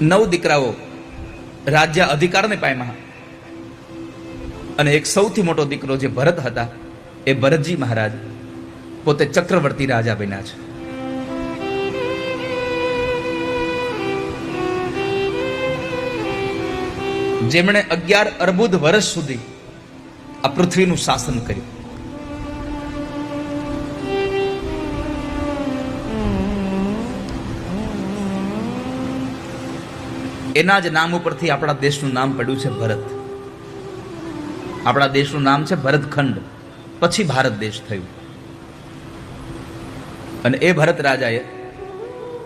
નવ દીકરાઓ રાજ્ય અધિકારને પામ્યા અને એક સૌથી મોટો દીકરો જે ભરત હતા, એ ભરતજી મહારાજ પોતે ચક્રવર્તી રાજા બન્યા છે. જેમણે અગિયાર અર્બુદ વર્ષ સુધી આ પૃથ્વીનું શાસન કર્યું. એના જ નામ ઉપરથી આપણા દેશનું નામ પડ્યું છે ભરત. આપણા દેશનું નામ છે ભરતખંડ. પછી ભારત દેશ થયું. અને એ ભરત રાજાએ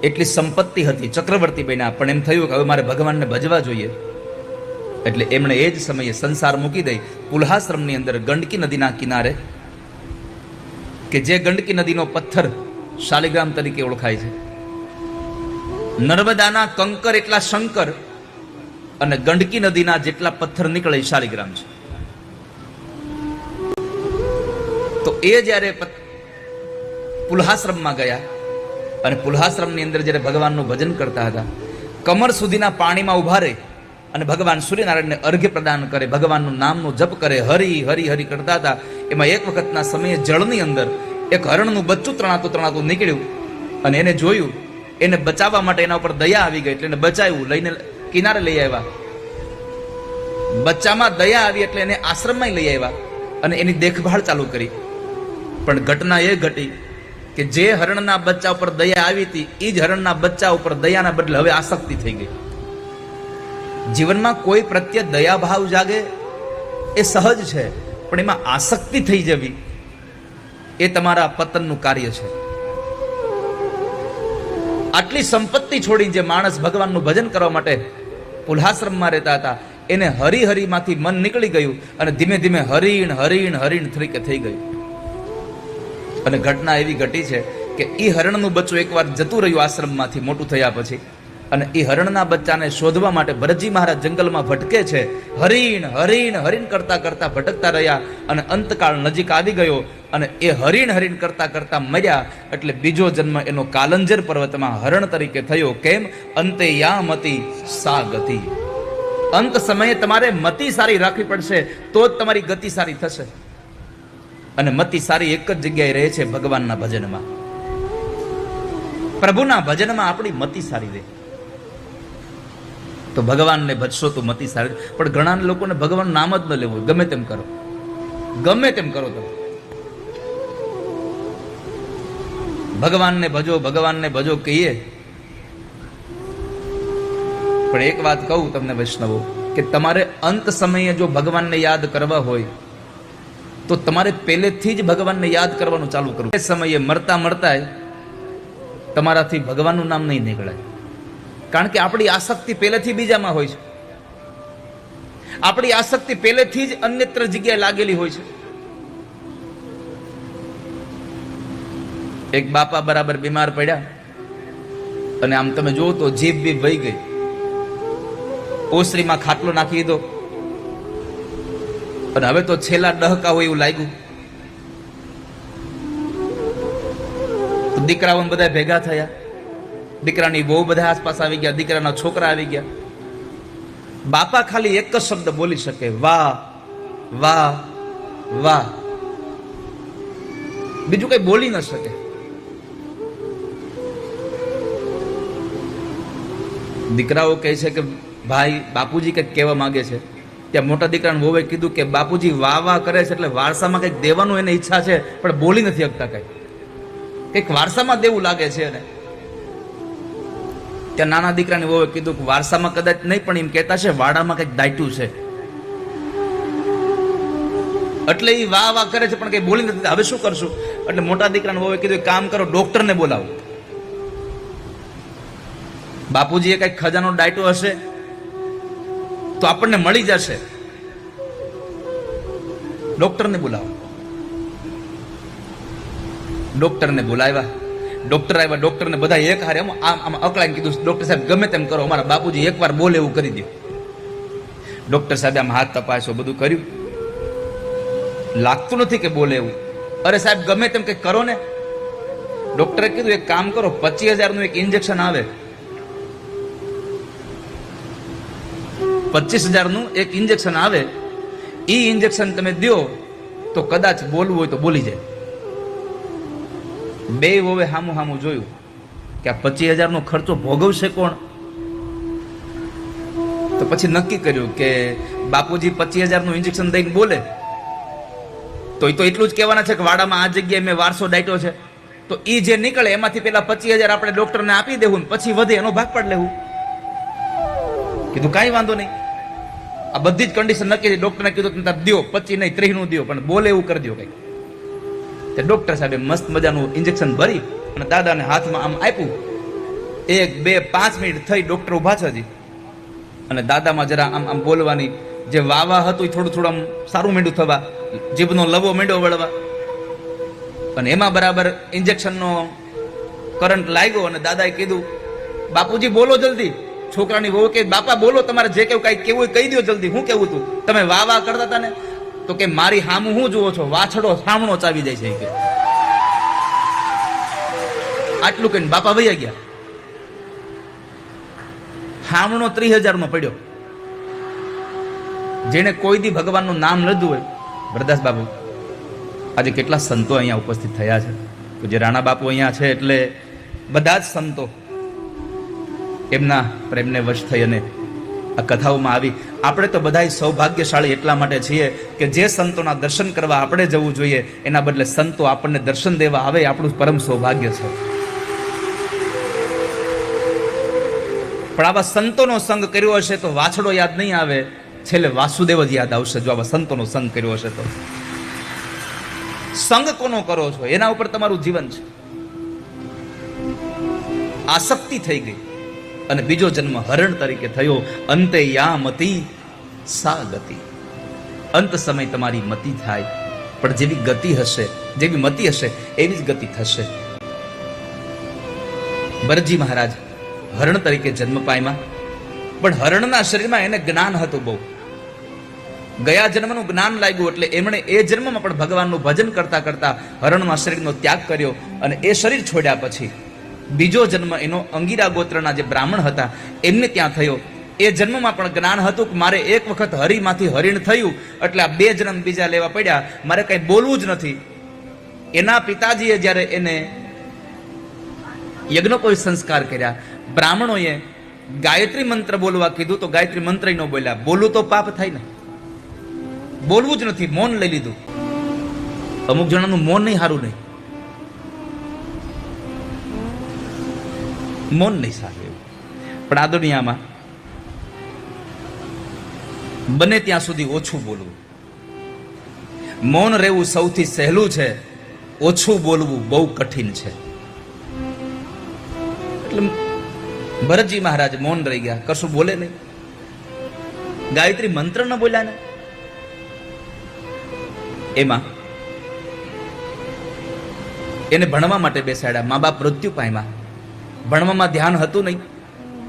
એટલી સંપત્તિ હતી, ચક્રવર્તી બન્યા. પણ એમ થયું કે હવે મારે ભગવાનને ભજવા જોઈએ. એટલે એમણે એ જ સમયે સંસાર મૂકી દઈ. પુલ્હાશ્રમની અંદર ગંડકી નદીના કિનારે, કે જે ગંડકી નદીનો પથ્થર શાલિગ્રામ તરીકે ઓળખાય છે. નર્મદાના કંકર એટલા શંકર અને ગંડકી નદીના જેટલા પથ્થર નીકળે શાલિગ્રામ છે. તો એ જ્યારે પુલ્હાશ્રમમાં ગયા અને પુલ્હાશ્રમની અંદર જ્યારે ભગવાનનું ભજન કરતા હતા, કમર સુધીના પાણીમાં ઊભા રહે અને ભગવાન સૂર્યનારાયણને અર્ઘ્ય પ્રદાન કરે, ભગવાનનું નામનું જપ કરે, હરી હરી હરી કરતા હતા, એમાં એક વખતના સમયે જળની અંદર એક હરણનું બચ્ચું ત્રણાતું ત્રણાતું નીકળ્યું અને એને જોયું એને બચાવવા માટે એના ઉપર દયા આવી ગઈ એટલે એને બચાવ્યું, લઈને કિનારે લઈ આવ્યા. બચ્ચામાં દયા આવી એટલે એને આશ્રમમાં લઈ આવ્યા અને એની દેખભાળ ચાલુ કરી. પણ ઘટના એ ઘટી કે જે હરણના બચ્ચા ઉપર દયા આવી હતી એ જ હરણના બચ્ચા ઉપર દયાના બદલે હવે આસક્તિ થઈ ગઈ. જીવનમાં કોઈ પ્રત્યે દયાભાવ જાગે એ સહજ છે, પણ એમાં આસક્તિ થઈ જવી એ તમારા પતનનું કાર્ય છે. આટલી સંપત્તિ છોડી જે માણસ ભગવાનનું ભજન કરવા માટે પુલ્હાશ્રમમાં રહેતા હતા, એને હરિહરિમાંથી મન નીકળી ગયું અને ધીમે ધીમે હરિણ હરિણ હરિણ તરીકે થઈ ગયું. અને ઘટના એવી ઘટી છે કે એ હરણનું બચ્ચું એકવાર જતું રહ્યું આશ્રમમાંથી મોટું થયા પછી અને એ હરણના બચ્ચાને શોધવા માટે ભરતજી મહારાજ જંગલમાં ભટકે છે. હરિણ હરિણ હરિણ કરતા કરતા ભટકતા રહ્યા અને અંતકાળ નજીક આવી ગયો અને એ હરિણ હરિણ કરતા કરતા મર્યા, એટલે બીજો જન્મ એનો કાલંજર પર્વતમાં હરણ તરીકે થયો. કેમ? અંતે યામતી સા ગતિ અંત સમયે તમારે મતિ સારી રાખવી પડશે, તો જ તમારી ગતિ સારી થશે. અને મતિ સારી એક જ જગ્યાએ રહે છે ભગવાનના ભજનમાં. પ્રભુના ભજનમાં આપણી મતિ સારી રહે. તો ભગવાનને ભજશો તો મતિ સારી પણ ઘણા લોકોને ભગવાન નામ જ ન લેવું ગમે તેમ કરો. ગમે તેમ કરો તમે. ભગવાનને ભજો ભગવાનને ભજો કહીએ. પણ એક વાત કહું તમને વૈષ્ણવો, કે તમારે અંત સમયે જો ભગવાનને યાદ કરવા હોય, તો તમારે પહેલેથી જ ભગવાનને યાદ કરવાનું ચાલુ કરવું. એ સમયે મરતા મરતા તમારાથી ભગવાનનું નામ નહીં નીકળાય. કારણ કે આપણી આસક્તિ પહેલેથી બીજામાં હોય છે. આપણી આસક્તિ પહેલેથી જ અન્યત્ર જગ્યાએ લાગેલી હોય છે. એક બાપા બરાબર બીમાર પડ્યા. અને આમ તમે જુઓ તો જીભ બીભ વહી ગઈ. ઓસરીમાં ખાટલો નાખી દીધો. અને હવે તો છેલ્લા ડહકા હોય એવું લાગ્યું. દીકરાઓ બધા ભેગા થયા. દીકરાની બહુ બધા આસપાસ આવી ગયા. દીકરાના છોકરા આવી ગયા. બાપા ખાલી એક જ શબ્દ બોલી શકે. વાહ વાહ વાહ. બીજું કઈ બોલી ન શકે. દીકરાઓ કહે છે કે, ભાઈ, બાપુજી કંઈક કહેવા માગે છે. ત્યાં મોટા દીકરાને વહુએ કીધું કે, બાપુજી વાહ વાહ કરે છે એટલે વારસામાં કંઈક દેવાનું એને ઈચ્છા છે, પણ બોલી નથી શકતા કંઈ. કંઈક વારસામાં દેવું લાગે છે એને. ત્યાં નાના દીકરાને વહુએ કીધું કે, વારસામાં કદાચ નહીં, પણ એમ કહેતા છે, વાડામાં કંઈક દાટ્યું છે. એટલે એ વાહ વાહ કરે છે, પણ કંઈ બોલી નથી હવે શું કરશું? એટલે મોટા દીકરાને વહુએ કીધું કામ કરો, ડોક્ટરને બોલાવો. બાપુજીએ કંઈક ખજાનો ડાયટો હશે તો આપણને મળી જશે. ડોક્ટરને બોલાવો. ડોક્ટરને બોલાવ્યા. ડોક્ટર આવ્યા, ડોક્ટરને બધા એક હારે આમ આમ અકળાઈને કીધું, ડોક્ટર સાહેબ, ગમે તેમ કરો, અમારા બાપુજી એકવાર બોલે એવું કરી દો. ડોક્ટર સાહેબ આમ હાથ તપાસ્યો, બધું કર્યું. લાગતું નથી કે બોલે એવું. અરે સાહેબ, ગમે તેમ કંઈક કરો ને. ડોક્ટરે કીધું, એક કામ કરો, પચીસ હજારનું એક ઇન્જેક્શન આવે. પચીસ હજારનું એક ઇન્જેક્શન આવે એ ઇન્જેક્શન તમે દો તો કદાચ બોલવું હોય તો બોલી જાય. બે વોવે હામું હામું જોયું કે આ પચીસ હજારનો ખર્ચો ભોગવશે કોણ? તો પછી નક્કી કર્યું કે બાપુજી પચીસ હજારનું ઇન્જેક્શન દઈને બોલે. તો એ તો એટલું જ કહેવાના છે કે વાડામાં આ જગ્યાએ મેં વારસો ડાયટો છે. તો એ જે નીકળે એમાંથી પેલા પચીસ હજાર આપણે ડોક્ટરને આપી દેવું પછી વધે એનો ભાગ પાડ લેવું કીધું કાંઈ વાંધો નહીં. આ બધી જ કન્ડિશન નક્કી ડોક્ટરને કીધું તમે દ્યો પચીસ નહીં, ત્રીસનું દ્યો, પણ બોલે એવું કરી દો કંઈક. તે ડોક્ટર સાહેબે મસ્ત મજાનું ઇન્જેક્શન ભરી અને દાદાને હાથમાં આમ આપ્યું. એક, બે, પાંચ મિનિટ થઈ ડોક્ટર ઊભા છે હજી. અને દાદામાં જરા આમ આમ બોલવાની જે વાવા હતું એ થોડું થોડું આમ સારું મીંડું થવા, જીભનો લવો મીંડો વળવા. અને એમાં બરાબર ઇન્જેક્શનનો કરંટ લાગ્યો અને દાદાએ કીધું, બાપુજી, બોલો જલ્દી. છોકરાની વહુ કે બાપા, બોલો તમારે જે કેવું કાંઈ કેવું કહી દો જલ્દી, હું કેવું તું? તમે વાહ વાહ કરતા હતા ને? તો કે, મારી હામું હું જુઓ છો? વાછડો, સામણો ચાવી જાય છે કે આટલું કહીને બાપા વૈયા ગયા. હામણો ત્રીસ હજારનો પડ્યો. જેને કોઈ દી ભગવાનનું નામ લીધું હોય, વરદાસ બાબુ, આજે કેટલા સંતો અહીંયા ઉપસ્થિત થયા છે. તો જે રાણા બાપુ અહીંયા છે એટલે બધા જ સંતો એમના પ્રેમને વશ થઈ અને આ કથાઓમાં આવી. આપણે તો બધા સૌભાગ્યશાળી એટલા માટે છીએ કે જે સંતોના દર્શન કરવા આપણે જવું જોઈએ, એના બદલે સંતો આપણને દર્શન દેવા આવે આપણું પરમ સૌભાગ્ય છે. પણ આવા સંતોનો સંગ કર્યો હશે તો વાછડો યાદ નહીં આવે. છેલ્લે વાસુદેવ જ યાદ આવશે જો આવા સંતોનો સંગ કર્યો હશે તો. સંગ કોનો કરો છો? એના ઉપર તમારું જીવન છે. આસક્તિ થઈ ગઈ. અને બીજો જન્મ હરણ તરીકે થયો. અંતે યા મતિ સા ગતિ. અંત સમય તમારી મતિ થાય. પણ જેવી ગતિ હશે, જેવી મતિ હશે, એવી જ ગતિ થશે. બરજી મહારાજ, હરણ તરીકે જન્મ પામ્યા પણ હરણના શરીરમાં એને જ્ઞાન હતું બહુ. ગયા જન્મનું જ્ઞાન લાગ્યું એટલે એમણે એ જન્મમાં પણ ભગવાનનું ભજન કરતા કરતા હરણના શરીરનો ત્યાગ કર્યો અને એ શરીર છોડ્યા પછી બીજો જન્મ એનો અંગીરા ગોત્રના જે બ્રાહ્મણ હતા, એમને ત્યાં થયો. એ જન્મમાં પણ જ્ઞાન હતું કે મારે એક વખત હરિમાંથી હરિણ થયું, એટલે આ બે જન્મ બીજા લેવા પડ્યા. મારે કંઈ બોલવું જ નથી. એના પિતાજીએ જ્યારે એને યજ્ઞોપવિત સંસ્કાર કર્યા, બ્રાહ્મણોએ ગાયત્રી મંત્ર બોલવા કીધું, તો ગાયત્રી મંત્ર ન બોલ્યા. બોલું તો પાપ થાય ને. બોલવું જ નથી, મૌન લઈ લીધું. અમુક જણાનું મૌન નહીં, સારું નહીં. મૌન નહીં સારું એવું. પણ આ દુનિયામાં બને ત્યાં સુધી ઓછું બોલવું. મૌન રહેવું સૌથી સહેલું છે, ઓછું બોલવું બહુ કઠિન છે. એટલે ભરતજી મહારાજ મૌન રહી ગયા, કશું બોલે નહીં. ગાયત્રી મંત્ર ન બોલ્યા ને? એમાં એને ભણવા માટે બેસાડ્યા, મા બાપ મૃત્યુ પામ્યા. ભણવામાં ધ્યાન હતું નહીં.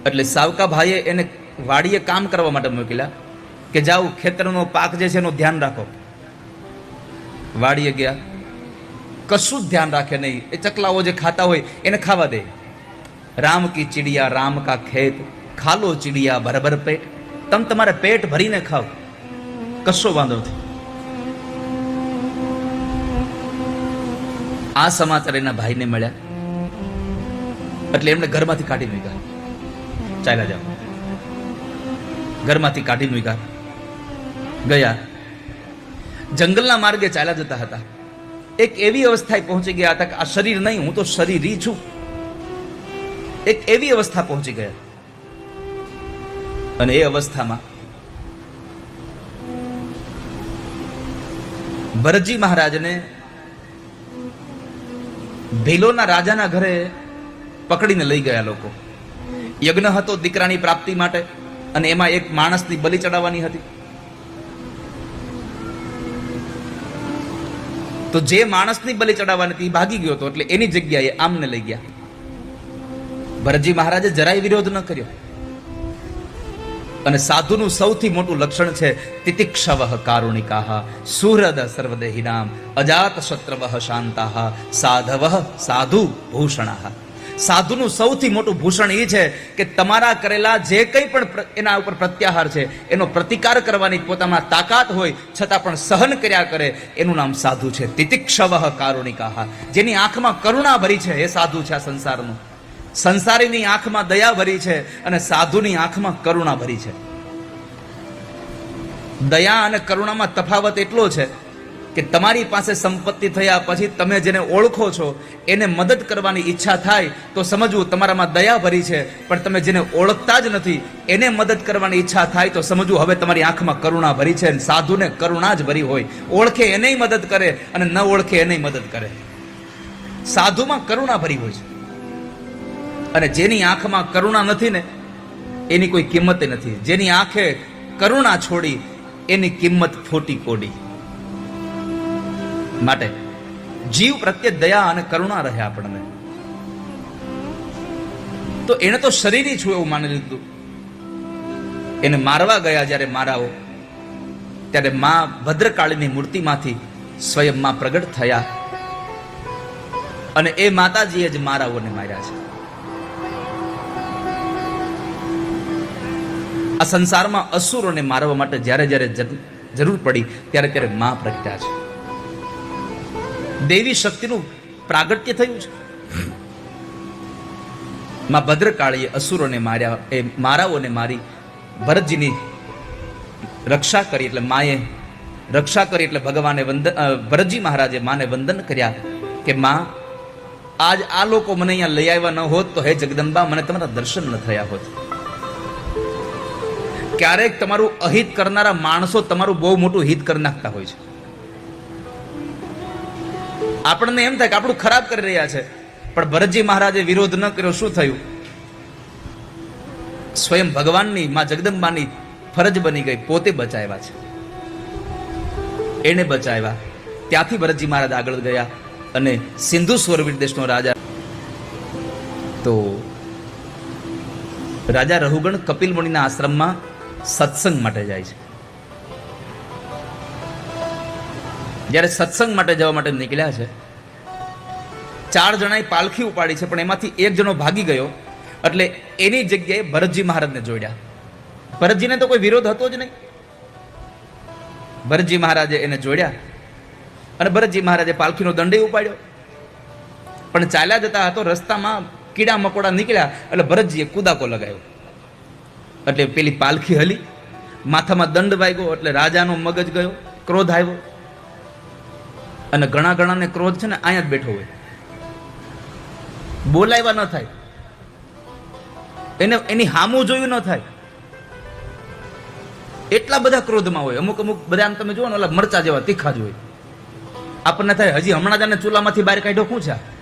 એટલે સાવકા ભાઈએ એને વાડીએ કામ કરવા માટે મોકલ્યા કે જાઓ, ખેતરનો પાક જે છે એનું ધ્યાન રાખો. વાડીએ ગયા. કશું જ ધ્યાન રાખે નહીં. એ ચકલાઓ જે ખાતા હોય એને ખાવા દે. રામ કી ચિડિયા, રામ કા ખેત. ખાલો ચિડિયા બરાબર પેટ. તમે તમારે પેટ ભરીને ખાઓ કશો વાંધો નથી. આ સમાચાર એના ભાઈને મળ્યા. એટલે એમણે ઘરમાંથી કાઢી મૂક્યા. ચાલ્યા જાઓ. ઘરમાંથી કાઢી મૂક્યા. ગયા. જંગલના માર્ગે ચાલ્યા જતા હતા. એક એવી અવસ્થાએ પહોંચી ગયા હતા કે આ શરીર નહીં, હું તો શરીરી છું. એક એવી અવસ્થા પહોંચી ગયા. અને એ અવસ્થામાં ભરતજી મહારાજને ભીલોના રાજાના ઘરે પકડીને લઈ ગયા લોકો. યજ્ઞ હતો દીકરાની પ્રાપ્તિ માટે અને એમાં એક માણસની બલિ ચડાવવાની હતી. તો જે માણસની બલિ ચડાવવાની હતી ભાગી ગયો હતો એટલે એની જગ્યાએ આમને લઈ ગયા. ભરતજી મહારાજે જરાય વિરોધ ન કર્યો. અને સાધુનું સૌથી મોટું લક્ષણ છે તિતિક્ષવ કારુણિકાહ સુહૃદ સર્વદેહિનામ અજાત શત્રવ શાંતાહ સાધવ સાધુ ભૂષણાહ સાધુનું સૌથી મોટું ભૂષણ એ છે કે તમારા કરેલા જે કંઈ પણ એના ઉપર પ્રત્યાહાર છે, એનો પ્રતિકાર કરવાની પોતામાં તાકાત હોય, છતાં પણ સહન કર્યા કરે, એનું નામ સાધુ છે. તિતિક્ષવ કારુણિકા. જેની આંખમાં કરુણા ભરી છે એ સાધુ છે આ સંસારનું. સંસારીની આંખમાં દયા ભરી છે અને સાધુની આંખમાં કરુણા ભરી છે. દયા અને કરુણામાં તફાવત એટલો છે કે તમારી પાસે સંપત્તિ થયા પછી તમે જેને ઓળખો છો, એને મદદ કરવાની ઈચ્છા થાય, તો સમજવું તમારામાં દયા ભરી છે. પણ તમે જેને ઓળખતા જ નથી, એને મદદ કરવાની ઈચ્છા થાય, તો સમજવું હવે તમારી આંખમાં કરુણા ભરી છે અને સાધુને કરુણા જ ભરી હોય. ઓળખે એને મદદ કરે અને ન ઓળખે એને મદદ કરે. સાધુમાં કરુણા ભરી હોય છે. અને જેની આંખમાં કરુણા નથી ને, એની કોઈ કિંમત નથી. જેની આંખે કરુણા છોડી, એની કિંમત ફોટી કોડી. માટે જીવ પ્રત્યે દયા અને કરુણા રહે આપણને. તો એને તો શરીરી છું એવું માની લીધું. એને મારવા ગયા જ્યારે મારાઓ, ત્યારે મા ભદ્રકાળીની મૂર્તિમાંથી સ્વયં માં પ્રગટ થયા અને એ માતાજીએ જ મારાઓને માર્યા છે. આ સંસારમાં અસુરોને મારવા માટે જ્યારે જ્યારે જરૂર પડી, ત્યારે ત્યારે મા પ્રગટ્યા છે. દેવી શક્તિનું પ્રાગટ્ય થયું છે. માં ભદ્રકાળીએ અસુરોને માર્યા, એ મારાઓને મારી, ભરતજીની રક્ષા કરી એટલે માએ રક્ષા કરી એટલે ભગવાને વંદન ભરતજી મહારાજે માને વંદન કર્યા કે માં, આજ આ લોકો મને અહીંયા લઈ આવ્યા ન હોત તો હે જગદંબા, મને તમારા દર્શન ન થયા હોત. ક્યારેક તમારું અહિત કરનારા માણસો તમારું બહુ મોટું હિત કરી નાખતા હોય છે. આપણને એમ થાય કે આપણું ખરાબ કરી રહ્યા છે. પણ ભરતજી મહારાજે વિરોધ ન કર્યો, શું થયું? સ્વયં ભગવાનની માં જગદંબાની ફરજ બની ગઈ, પોતે બચાવ્યા છે. એને બચાવ્યા. ત્યાંથી ભરતજી મહારાજ આગળ ગયા અને સિંધુ સ્વરવીર દેશનો રાજા તો રાજા રહુગણ કપિલ મુનિના આશ્રમમાં સત્સંગ માટે જાય છે. જ્યારે સત્સંગ માટે જવા માટે નીકળ્યા છે, ચાર જણાએ પાલખી ઉપાડી છે, પણ એમાંથી એક જણો ભાગી ગયો. એટલે એની જગ્યાએ ભરતજી મહારાજને જોડ્યા. ભરતજીને તો કોઈ વિરોધ હતો જ નહીં. ભરતજી મહારાજે એને જોડ્યા અને ભરતજી મહારાજે પાલખીનો દંડે ઉપાડ્યો. પણ ચાલ્યા જતા હતો, રસ્તામાં કીડા મકોડા નીકળ્યા, એટલે ભરતજીએ કુદાકો લગાવ્યો. એટલે પેલી પાલખી હલી, માથામાં દંડ વાગ્યો, એટલે રાજાનો મગજ ગયો, ક્રોધ આવ્યો. અને ઘણા ઘણાને ક્રોધ છે ને અહીંયા જ બેઠો હોય. બોલાવ્યા ન થાય. એને, એની હામું જોયું ન થાય. એટલા બધા ક્રોધમાં હોય. અમુક અમુક બધા તમે જુઓ ને, ઓલા મરચા જેવા તીખા જ હોય. આપણને થાય, હજી હમણાં જ આને ચૂલામાંથી બહાર કાઢ્યો, શું છે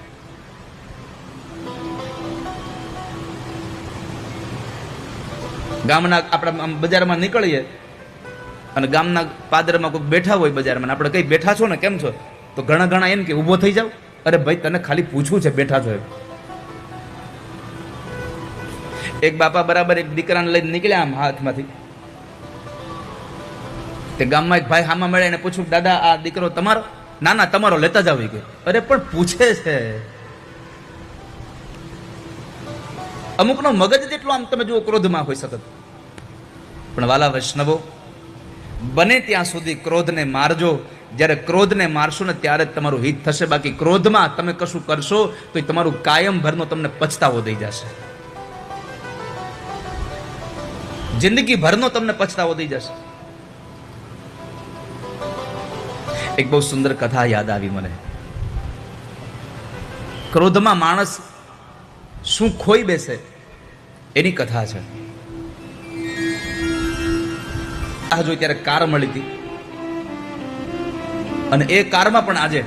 ગામના, આપણા બજારમાં નીકળીએ અને ગામના પાદરમાં કોઈ બેઠા હોય બજારમાં આપણે કઈ બેઠા છો ને, કેમ છો? તો ઘણા ઘણા એમ કે ઊભો થઈ જાવ અરે ભાઈ, તને ખાલી પૂછવું છે, બેઠા છો એક બાપા બરાબર એક દીકરાને લઈને નીકળ્યા આમ હાથમાંથી. તે ગામમાં એક ભાઈ હામાં મળે એને પૂછ્યું, દાદા, આ દીકરો તમારો? ના ના, તમારો લેતા જ આવી ગયો અરે, પણ પૂછે છે. અમુકનો મગજ જેટલો આમ તમે જુઓ ક્રોધમાં હોઈ શકત પણ વાલા વૈષ્ણવો, બને ત્યાં સુધી ક્રોધને મારજો જ્યારે ક્રોધને મારશો ને ત્યારે જ તમારું હિત થશે. બાકી ક્રોધમાં તમે કશું કરશો તો એ તમારું કાયમ ભરનો તમને પછતાવો દઈ જશે. જિંદગી ભરનો તમને પછતાવો દઈ જશે. એક બહુ સુંદર કથા યાદ આવી મને. ક્રોધમાં માણસ શું ખોઈ બેસે એની કથા છે. આ જોઈ ત્યારે કાર મળી હતી. અને એ કારમાં પણ આજે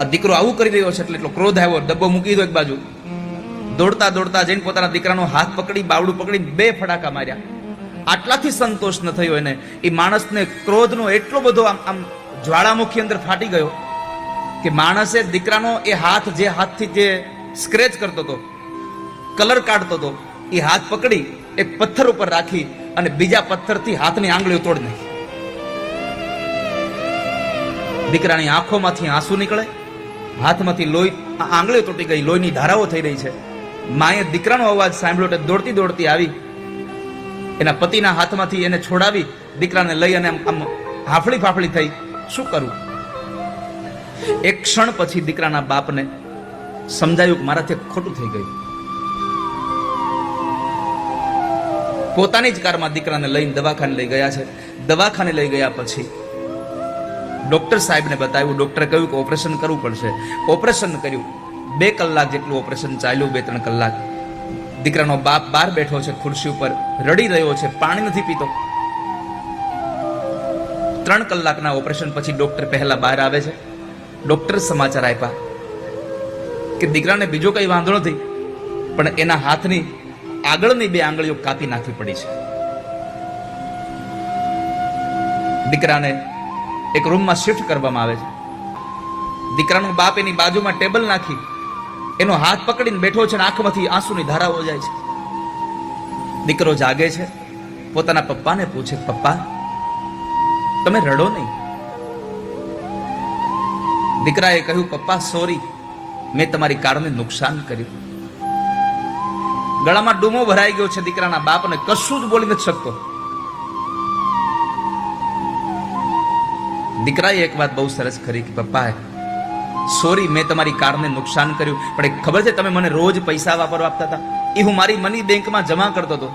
આ દીકરો આવું કરી રહ્યો છે એટલે એટલો ક્રોધ આવ્યો. ડબ્બો મૂકી દો એક બાજુ. દોડતા દોડતા જઈને પોતાના દીકરાનો હાથ પકડી, બાવડું પકડી બે ફડાકા માર્યા. આટલાથી સંતોષ ન થયો એને. એ માણસને ક્રોધનો એટલો બધો આમ આમ જ્વાળામુખી અંદર ફાટી ગયો કે માણસે દીકરાનો એ હાથ જે હાથથી જે સ્ક્રેચ કરતો હતો, કલર કાઢતો હતો, એ હાથ પકડી, એક પથ્થર ઉપર રાખી અને બીજા પથ્થરથી હાથની આંગળીઓ તોડી નાખી. દીકરાની આંખોમાંથી આંસુ નીકળે, હાથમાંથી લોહી આંગળીઓ તૂટી ગઈ લોહીની ધારાઓ થઈ રહી છે. માએ દીકરાનો અવાજ સાંભળ્યો એટલે દોડતી દોડતી આવી, એના પતિના હાથમાંથી એને છોડાવી દીકરાને લઈ અને આમ હાફળી ફાફળી થઈ. શું કરવું એક ક્ષણ પછી દીકરાના બાપને સમજાયું કે મારાથી ખોટું થઈ ગયું. પોતાની જ કારમાં દીકરાને લઈને દવાખાને લઈ ગયા છે. દવાખાને લઈ ગયા પછી ડોક્ટર સાહેબને બતાવ્યું, ડૉક્ટરે કહ્યું કે ઓપરેશન કરવું પડશે. ઓપરેશન કર્યું. બે કલાક જેટલું ઓપરેશન ચાલ્યું, બે ત્રણ કલાક. દીકરાનો બાપ બહાર બેઠો છે, ખુરશી ઉપર રડી રહ્યો છે, પાણી નથી પીતો. ત્રણ કલાકના ઓપરેશન પછી ડોક્ટર પહેલા બહાર આવે છે. ડોક્ટર સમાચાર આપ્યા કે દીકરાને બીજો કઈ વાંધો નથી, પણ એના હાથની આગળની બે આંગળીઓ કાપી નાખવી પડી છે. દીકરાને એક રૂમમાં શિફ્ટ કરવામાં આવે છે. દીકરાનો બાપ એની બાજુમાં ટેબલ નાખી, એનો હાથ પકડીને બેઠો છે અને આંખમાંથી આંસુની ધારાઓ જાય છે. દીકરો જાગે છે, પોતાના પપ્પાને પૂછે, પપ્પા, તમે રડો નહીં. દીકરાએ કહ્યું, પપ્પા સોરી મેં તમારી કારને નુકસાન કર્યું. ગળામાં ડૂમો ભરાઈ ગયો છે દીકરાના બાપને કશું જ બોલી નથી શકતો. દીકરાએ એક વાત બહુ સરસ કરી કે પપ્પા સોરી મેં તમારી કારને નુકસાન કર્યું, પણ એક ખબર છે, તમે મને રોજ પૈસા વાપરવા આપતા હતા? એ હું મારી મની બેંકમાં જમા કરતો હતો.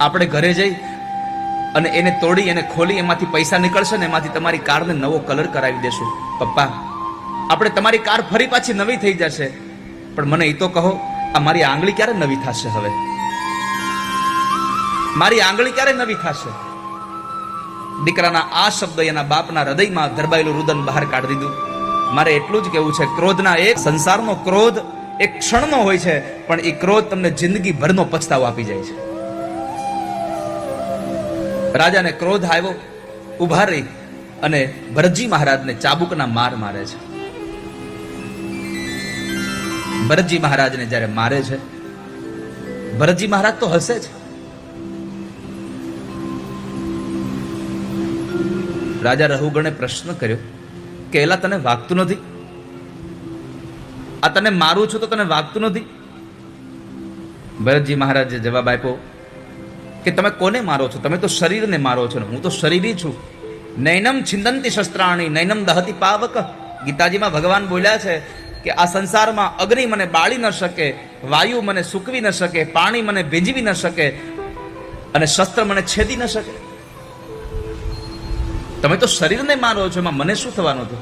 આપણે ઘરે જઈ અને એને તોડી એને ખોલી, એમાંથી પૈસા નીકળશે ને એમાંથી તમારી કારને નવો કલર કરાવી દેશું. પપ્પા, આપણે તમારી કાર ફરી પાછી નવી થઈ જશે, પણ મને એ તો કહો, આ મારી આંગળી ક્યારે નવી થશે હવે? મારી આંગળી ક્યારે નવી થશે? દીકરાના આ શબ્દ એના બાપના હૃદયમાં ધરબાયેલું રુદન બહાર કાઢી દીધું. મારે એટલું જ કહેવું છે, ક્રોધના એક સંસારનો ક્રોધ એક ક્ષણનો હોય છે, પણ એ ક્રોધ તમને જિંદગી ભરનો પછતાવો આપી જાય છે. રાજાને ક્રોધ આવ્યો ઊભા રહી અને ભરતજી મહારાજને ચાબુકના માર મારે છે. ભરતજી મહારાજને જ્યારે મારે છે, ભરતજી મહારાજ તો હસે છે રાજા રહુગણે પ્રશ્ન કર્યો કે એલા તને વાગતું નથી? આ તને મારું છું તો તને વાગતું નથી? ભરતજી મહારાજે જવાબ આપ્યો, કે તમે કોને મારો છો? તમે તો શરીરને મારો છો ને. હું તો શરીરી છું. નૈનમ છિંદંતી શસ્ત્રાણી, નૈનમ દહતી પાવક. ગીતાજીમાં ભગવાન બોલ્યા છે કે, આ સંસારમાં અગ્નિ મને બાળી ન શકે, વાયુ મને સૂકવી ન શકે, પાણી મને ભીંજવી ન શકે અને શસ્ત્ર મને છેદી ન શકે. તમે તો શરીરને મારો છો, એમાં મને શું થવાનું હતું?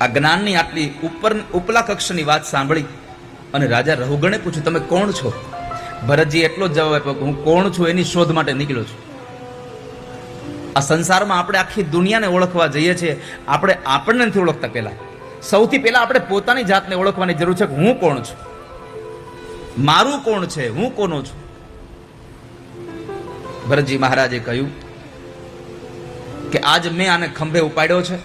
આ જ્ઞાનની આટલી ઉપર, ઉપલા કક્ષની વાત સાંભળી અને રાજા રહુગણે પૂછ્યું, તમે કોણ છો? ભરતજી એટલો જ જવાબ આપ્યો કે, હું કોણ છું એની શોધ માટે નીકળ્યો છું. આ સંસારમાં આપણે આખી દુનિયાને ઓળખવા જઈએ છીએ. આપણે આપણને નથી ઓળખતા પહેલા. સૌથી પહેલા આપણે પોતાની જાતને ઓળખવાની જરૂર છે કે હું કોણ છું? મારું કોણ છે? હું કોનો છું? ભરતજી મહારાજે કહ્યું કે આજ મેં આને ખંભે ઉપાડ્યો છે?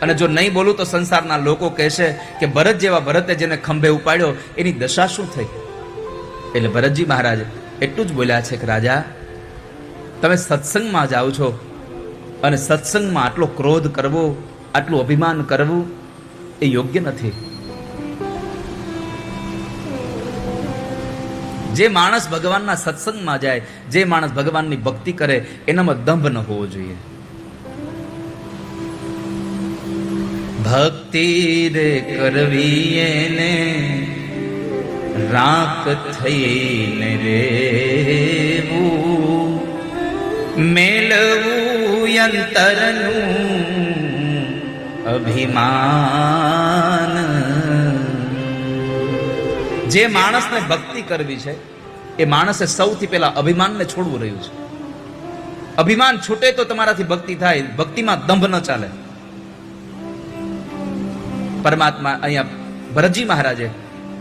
અને જો નહીં બોલું તો સંસારના લોકો કહેશે કે ભરત જેવા ભરતે જેને ખંભે ઉપાડ્યો, એની દશા શું થઈ? એટલે ભરતજી મહારાજ એટલું જ બોલ્યા છે કે રાજા, તમે સત્સંગમાં જાઓ છો અને સત્સંગમાં આટલો ક્રોધ કરવો, આટલું અભિમાન કરવું એ યોગ્ય નથી. જે માણસ ભગવાનના સત્સંગમાં જાય, જે માણસ ભગવાનની ભક્તિ કરે, એનામાં દંભ ન હોવો જોઈએ. ભક્તિ રે કરવી એને રાખ થઈને રેવું મેળવું અંતરનું અભિમાન. જે માણસને ભક્તિ કરવી છે, એ માણસે સૌથી પહેલા અભિમાનને છોડવું રહ્યું છે. અભિમાન છૂટે તો તમારાથી ભક્તિ થાય, ભક્તિમાં દંભ ન ચાલે. પરમાત્મા અહીંયા ભરતજી મહારાજે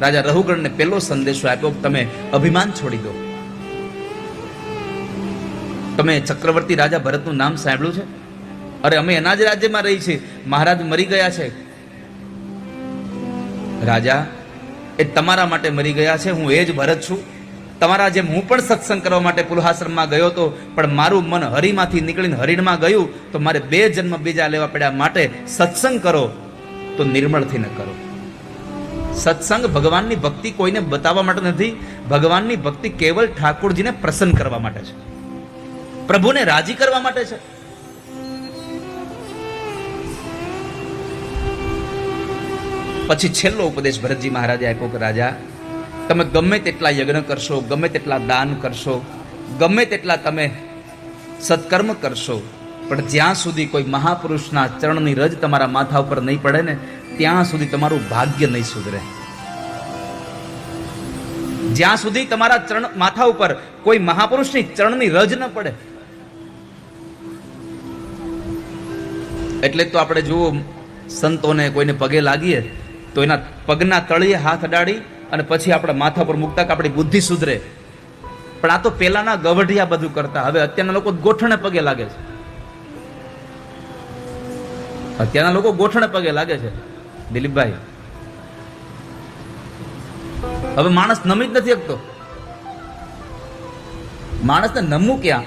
રાજા રહુગણને પહેલો સંદેશો આપ્યો, તમે અભિમાન છોડી દો. તમે ચક્રવર્તી રાજા ભરતનું નામ સાંભળ્યું છે? અરે, અમે એના જ રાજ્યમાં રહી છીએ. મહારાજ મરી ગયા છે. રાજા, એ તમારા માટે મરી ગયા છે, હું એ જ ભરત છું. તમારા જેમ હું પણ સત્સંગ કરવા માટે પુલહાશ્રમમાં ગયો હતો, પણ મારું મન હરિમાંથી નીકળીને હરિણમાં ગયું, તો મારે બે જન્મ બીજા લેવા પડ્યા. માટે સત્સંગ કરો. તો નિર્મળથી ન કરો. સત્સંગ ભગવાનની ભક્તિ કોઈને બતાવવા માટે નથી, ભગવાનની ભક્તિ કેવલ ઠાકોરજીને પ્રસન્ન કરવા માટે છે. પ્રભુને રાજી કરવા માટે છે. પછી છેલ્લો ઉપદેશ ભરતજી મહારાજે આપ્યો કે, રાજા, તમે ગમે તેટલા યજ્ઞ કરશો, ગમે તેટલા દાન કરશો, ગમે તેટલા તમે સત્કર્મ કરશો પણ જ્યાં સુધી કોઈ મહાપુરુષના ચરણની રજ તમારા માથા ઉપર નહીં પડે ને, ત્યાં સુધી તમારું ભાગ્ય નહીં સુધરે. જ્યાં સુધી તમારા ચરણ માથા ઉપર કોઈ મહાપુરુષની ચરણની રજ ન પડે. એટલે તો આપણે જુઓ, સંતોને કોઈને પગે લાગીએ, તો એના પગના તળિયે હાથ અડાડી અને પછી આપણા માથા પર મૂકતા કે આપણી બુદ્ધિ સુધરે. પણ આ તો પેલાના ગવઢિયા બધું કરતા. હવે અત્યારના લોકો ગોઠણે પગે લાગે છે. અત્યારના લોકો ગોઠણે પગે લાગે છે. દિલીપભાઈ. હવે માણસ નમી જ નથી શકતો. માણસને નમવું ક્યાં?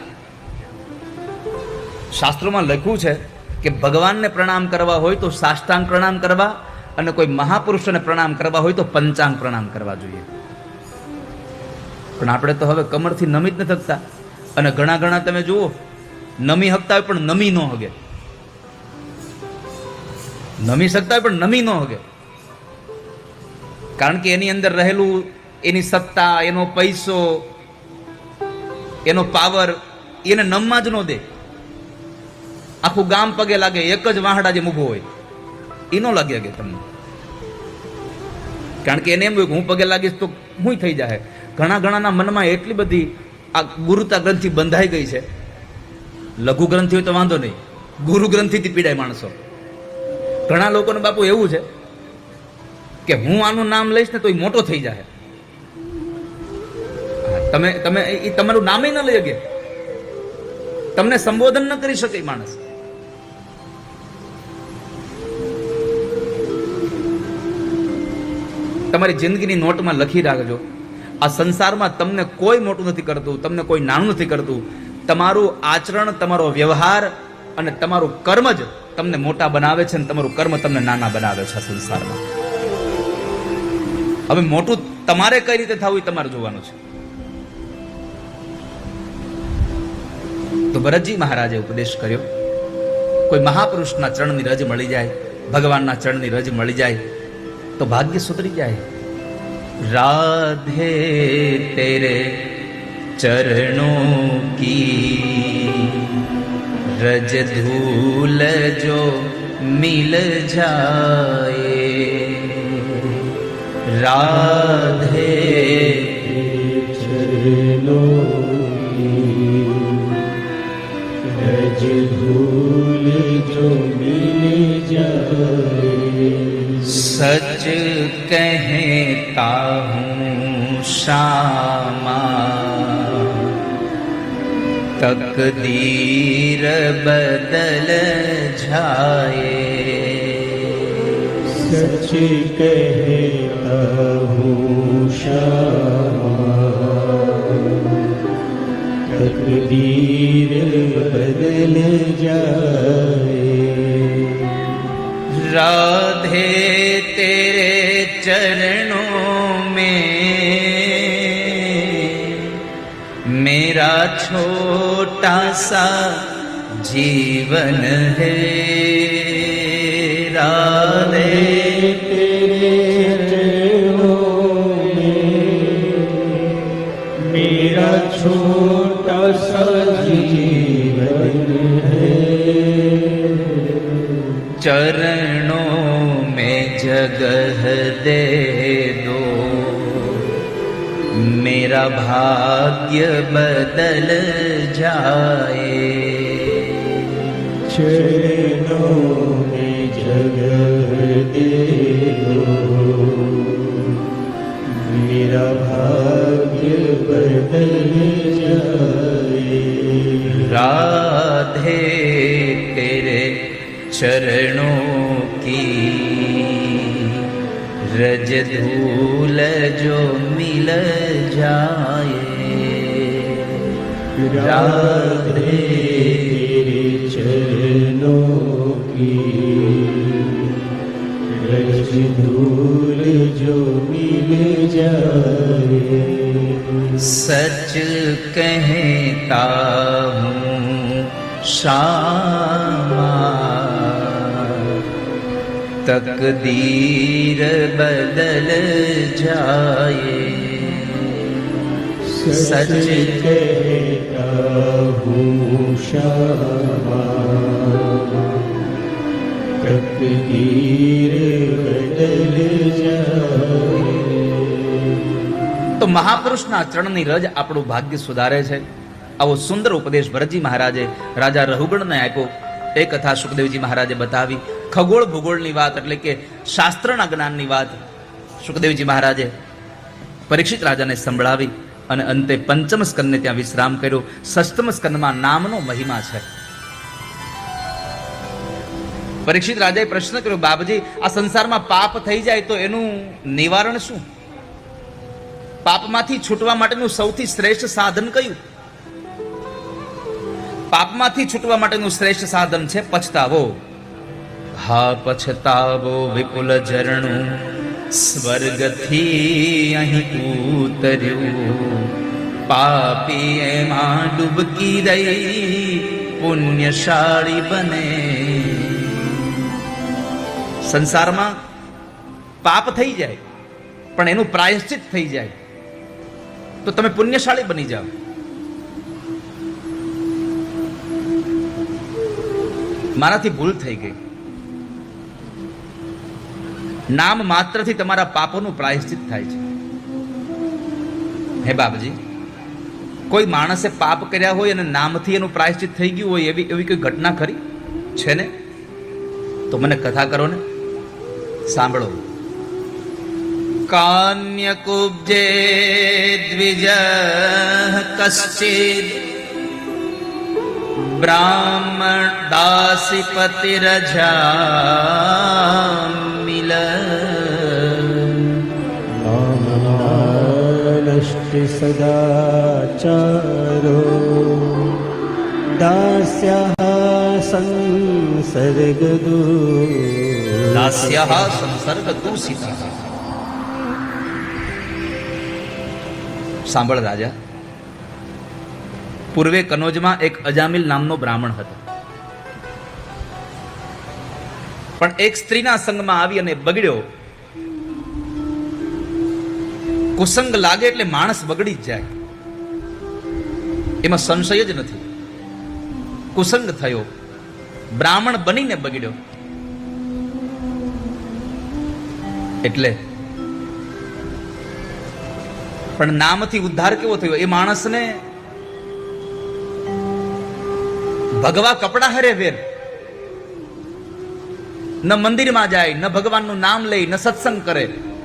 શાસ્ત્રોમાં લખ્યું છે કે ભગવાનને પ્રણામ કરવા હોય તો સાષ્ટાંગ પ્રણામ કરવા અને કોઈ મહાપુરુષોને પ્રણામ કરવા હોય તો પંચાંગ પ્રણામ કરવા જોઈએ. પણ આપણે તો હવે કમરથી નમી જ નથી શકતા. અને ઘણા ઘણા તમે જુઓ, નમી હકતા હોય પણ નમી ન હગે. નમી શકતા હોય પણ નમી ન હગે. કારણ કે એની અંદર રહેલું એની સત્તા, એનો પૈસો, એનો પાવર, એને નમવા જ ન દે. આખું ગામ પગે લાગે, એક જ વાહડા જે મૂકો હોય. એ ન લાગે કે તમને. કારણ કે એને એમ હોય કે હું પગે લાગીશ તો હું થઈ જાય ઘણા ઘણાના મનમાં એટલી બધી આ ગુરુતા ગ્રંથિ બંધાઈ ગઈ છે. લઘુ ગ્રંથિ હોય તો વાંધો નહીં. ગુરુ ગ્રંથિથી પીડાય માણસો. ઘણા લોકોને બાપુ એવું છે કે હું આનું નામ લઈશ ને તો એ મોટો થઈ જાય તમે તમે, એ તમારું નામે ન લઈ શકે. તમને સંબોધન ન કરી શકે માણસ. તમારી જિંદગીની નોટમાં લખી રાખજો. આ સંસારમાં તમને કોઈ મોટું નથી કરતું, તમને કોઈ નાનું નથી કરતું. તમારું આચરણ, તમારો વ્યવહાર અને તમારું કર્મ જ તમને મોટા બનાવે છે અને તમારું કર્મ તમને નાના બનાવે છે સંસારમાં. હવે મોટું તમારે કઈ રીતે થવું તમારે જોવાનું છે. તો ભરતજી મહારાજે ઉપદેશ કર્યો, કોઈ મહાપુરુષના ચરણની રજ મળી જાય, ભગવાનના ચરણની રજ મળી જાય, તો ભાગ્ય સુધરી જાય. રાધે તેરે ચરણો की રજ ધૂલ જો મિલ જાય રાધે ચરનો રજ ધૂલ જો મિલ જાય સચ કહેતા હું શા તકદીર બદલ જાયે સચી કહે હું તકદીર બદલ જાય રાધે તેરે ચરણ मेरा छोटा सा जीवन है राधे तेरे चरणों में मेरा छोटा सा जीवन है चरणों में जगह दे दो मेरा भाग्य बदल जाए चरणों में जगह दे दो मेरा भाग्य बदल जाए राधे तेरे चरणों की रज धूल जो मिल जाए राधे तेरे चरणों की रज धूल जो मिल जाए सच कहता हूँ श्यामा तकदीर बदल जाए सच कहता हूँ श्यामा तकदीर बदल जाए તો મહાપુરુષના ચરણની રજ આપણું ભાગ્ય સુધારે છે આવો સુંદર ઉપદેશ ભરતજી મહારાજે રાજા રઘુગણને આપ્યો એ કથા સુખદેવજી મહારાજે બતાવી ખગોળ ભૂગોળની વાત એટલે કે શાસ્ત્રના જ્ઞાનની વાત સુખદેવજી મહારાજે પરીક્ષિત રાજાને સંભળાવી અને અંતે પંચમ સ્કંદને ત્યાં વિશ્રામ કર્યો. સષ્ટમ સ્કંદમાં નામનો મહિમા છે. પરીક્ષિત રાજાએ પ્રશ્ન કર્યો, બાપજી, આ સંસારમાં પાપ થઈ જાય તો એનું નિવારણ શું? પાપમાંથી છૂટવા માટેનું સૌથી શ્રેષ્ઠ સાધન કયું? પાપમાંથી છૂટવા માટેનું શ્રેષ્ઠ સાધન છે, પછતાવો. હા પછતાવો વિપુલ ઝરણું સ્વર્ગથી અહીં ઉતર્યું. પાપી એમાં ડૂબકી રહી પુણ્યશાળી બને. સંસારમાં પાપ થઈ જાય, પણ એનું પ્રાયશ્ચિત થઈ જાય. તો તમે પુણ્યશાળી બની જાઓ. મારાથી ભૂલ થઈ ગઈ. નામ માત્રથી તમારા પાપોનું પ્રાયશ્ચિત થાય છે. હે બાપજી, કોઈ માણસે પાપ કર્યા હોય અને નામથી એનું પ્રાયશ્ચિત થઈ ગયું હોય એવી એવી કોઈ ઘટના ખરી? છે ને? તો મને કથા કરો ને. સાંભળો. કાન્યકુબ્જે દ્વિજ કશ્ચિદ બ્રાહ્મણ દાસીપતિરજા મિલ मामनानष्टि सदाचारो दास्यः संसर्गदू દાસ્ય સંસર્ગ દૂષિત સાંભળ રાજા પૂર્વે કનોજમાં એક અજામિલ નામનો બ્રાહ્મણ હતો પણ એક સ્ત્રીના સંગમાં આવી અને બગડ્યો. કુસંગ લાગે એટલે માણસ બગડી જ જાય. એમાં સંશય જ નથી. કુસંગ થયો. બ્રાહ્મણ બનીને બગડ્યો. એટલે. પણ નામથી ઉદ્ધાર કેવો થયો? એ માણસને ભગવા કપડા હરે વેર. ન મંદિરમાં જાય ન ભગવાનનું નામ લે ન સત્સંગ કરે.